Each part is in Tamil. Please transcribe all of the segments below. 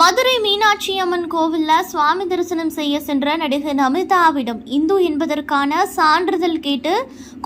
மதுரை மீனாட்சி அம்மன் கோவிலில் சுவாமி தரிசனம் செய்ய சென்ற நடிகை நமிதாவிடம் இந்து என்பதற்கான சான்றிதழ் கேட்டு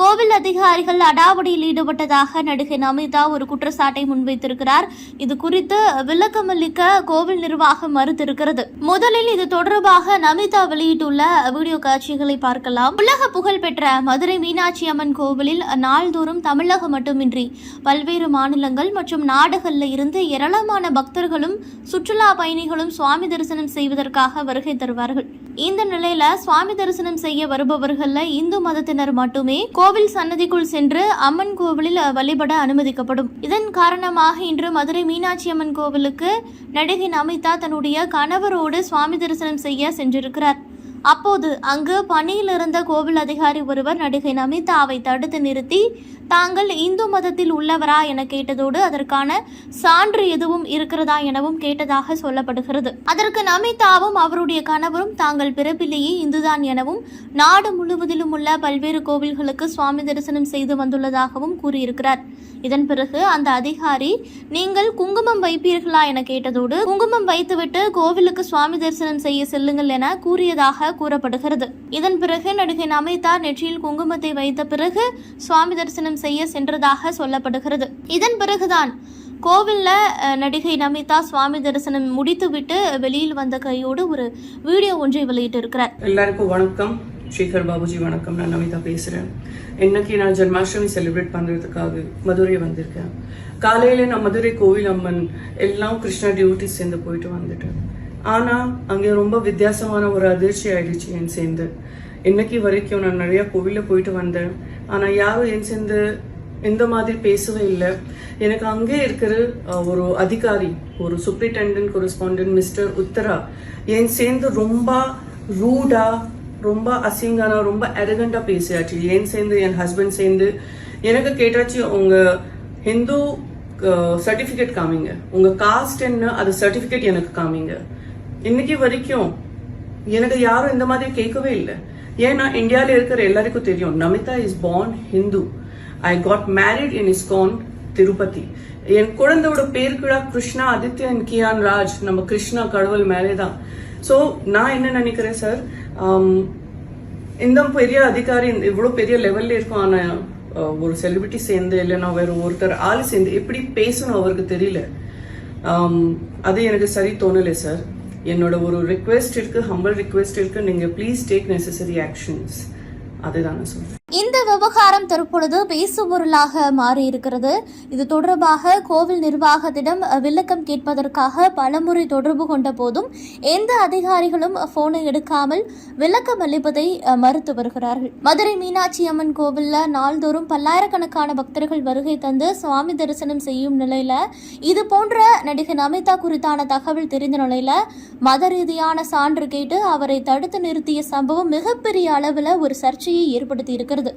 கோவில் அதிகாரிகள் அடாவடியில் ஈடுபட்டதாக நடிகை நமிதா ஒரு குற்றச்சாட்டை முன்வைத்திருக்கிறார். இது குறித்து விளக்கமளிக்க கோவில் நிர்வாகம் மறுத்திருக்கிறது. முதலில் இது தொடர்பாக நமிதா வெளியிட்டுள்ள வீடியோ காட்சிகளை பார்க்கலாம். உலக புகழ்பெற்ற மதுரை மீனாட்சி அம்மன் கோவிலில் நாள்தோறும் தமிழகம் மட்டுமின்றி பல்வேறு மாநிலங்கள் மற்றும் நாடுகளில் இருந்து ஏராளமான பக்தர்களும் சுற்றுலா பயணிகளும் சுவாமி தரிசனம் செய்வதற்காக வருகை தருவார்கள். இந்த நிலையில சுவாமி தரிசனம் செய்ய வருபவர்கள்ல இந்து மதத்தினர் மட்டுமே கோவில் சன்னதிக்குள் சென்று அம்மன் கோவிலில் வழிபட அனுமதிக்கப்படும். இதன் காரணமாக இன்று மதுரை மீனாட்சி அம்மன் கோவிலுக்கு நடிகை நமிதா தன்னுடைய கணவரோடு சுவாமி தரிசனம் செய்ய சென்றிருக்கிறார். அப்போது அங்கு பணியில் இருந்த கோவில் அதிகாரி ஒருவர் நடிகை நமிதாவை தடுத்து நிறுத்தி தாங்கள் இந்து மதத்தில் உள்ளவரா? என கேட்டதோடு அதற்கான சான்று எதுவும் இருக்கிறதா? எனவும் கேட்டதாக சொல்லப்படுகிறது. அதற்கு நமிதாவும் அவருடைய கணவரும் தாங்கள் பிறப்பிலேயே இந்துதான் எனவும் நாடு முழுவதிலும் உள்ள பல்வேறு கோவில்களுக்கு சுவாமி தரிசனம் செய்து வந்துள்ளதாகவும் கூறியிருக்கிறார். இதன் பிறகு அந்த அதிகாரி நீங்கள் குங்குமம் வைப்பீர்களா? என கேட்டதோடு குங்குமம் வைத்துவிட்டு கோவிலுக்கு சுவாமி தரிசனம் செய்ய செல்லுங்கள் என கூறியதாக கூறப்படுகிறது. இதன் பிறகு நடிகை நமிதா நெற்றியில் குங்குமத்தை வைத்த பிறகு சுவாமி தரிசனம் செய்ய சென்றதாக சொல்லப்படுகிறது. இதன் பிறகுதான் கோவிலில் நடிகை நமிதா சுவாமி தரிசனம் முடித்துவிட்டு வெளியில் வந்த கையோடு ஒரு வீடியோ ஒன்றை வெளியிட்டிருக்கிறார். எல்லாருக்கும் வணக்கம். சேகர் பாபுஜி வணக்கம். நான் நமிதா பேசுறேன். இன்னைக்கு நான் ஜென்மாஷ்டமி செலிப்ரேட் பண்றதுக்காக மதுரை வந்திருக்கேன். காலையில நான் மதுரை கோவில் அம்மன் எல்லாம் கிருஷ்ணா டியூட்டி சேர்ந்து போயிட்டு வந்துட்டேன். ஆனா அங்கே ரொம்ப வித்தியாசமான ஒரு அதிர்ச்சி ஆயிடுச்சு என் சேர்ந்து. இன்னைக்கு வரைக்கும் நான் நிறைய கோவிலில் போயிட்டு வந்தேன். ஆனா யாரும் என் சேர்ந்து இந்த மாதிரி பேசவே இல்லை. எனக்கு அங்கே இருக்கிற ஒரு அதிகாரி ஒரு சூப்பரிண்டென்டென்ட் கொரஸ்பாண்டன்ட் மிஸ்டர் உத்தரா என் சேர்ந்து ரொம்ப ரூடா ரொம்ப அசிங்கானா ரொம்ப அரகண்டா பேசியாச்சு ஏன் சேர்ந்து என் ஹஸ்பண்ட் சேர்ந்து? எனக்கு கேட்டாச்சு உங்க ஹிந்து சர்டிஃபிகேட் காமிங்க. உங்க காஸ்ட் என்ன அது சர்டிஃபிகேட் எனக்கு காமிங்க. இன்னைக்கு வரைக்கும் எனக்கு யாரும் இந்த மாதிரி கேட்கவே இல்லை. ஏன்னா இந்தியால இருக்கிற எல்லாருக்கும் தெரியும் Namitha is born Hindu I got married in ISKCON Tirupati என் குழந்தையோட பேர் கூட கிருஷ்ணா ஆதித்யன் கியான் ராஜ். நம்ம கிருஷ்ணா கடவுள் மேலே தான் ஸோ நான் என்ன நினைக்கிறேன் சார் இந்த பெரிய அதிகாரி இவ்வளோ பெரிய லெவல்ல இருக்கும் ஆனால் ஒரு செலிபிரிட்டி சேர்ந்து இல்லைன்னா வேற ஒருத்தர் ஆள் சேர்ந்து எப்படி பேசணும் அவருக்கு தெரியல. அது எனக்கு சரி தோணலை சார் என்னோட ஒரு ரிக்வெஸ்ட் இருக்கு ஹம்பிள் ரிக்வெஸ்ட் இருக்கு. நீங்க ப்ளீஸ் டேக் நெசசரி ஆக்ஷன்ஸ் அதுதான் நான் சொல்றேன். இந்த விவகாரம் தற்பொழுது பேசுபொருளாக மாறி இருக்கிறது இது தொடர்பாக கோவில் நிர்வாகத்திடம் விளக்கம் கேட்பதற்காக பலமுறை தொடர்பு கொண்ட போதும் எந்த அதிகாரிகளும் போனை எடுக்காமல் விளக்கம் அளிப்பதை மறுத்து வருகிறார்கள். மதுரை மீனாட்சி அம்மன் கோவில்ல நாள்தோறும் பல்லாயிரக்கணக்கான பக்தர்கள் வருகை தந்து சுவாமி தரிசனம் செய்யும் நிலையில இது போன்ற நடிகை நமிதா குறித்தான தகவல் தெரிந்த நிலையில மத ரீதியான சான்று கேட்டு அவரை தடுத்து நிறுத்திய சம்பவம் மிகப்பெரிய அளவில் ஒரு சர்ச்சையை ஏற்படுத்தி இருக்கிறது வருது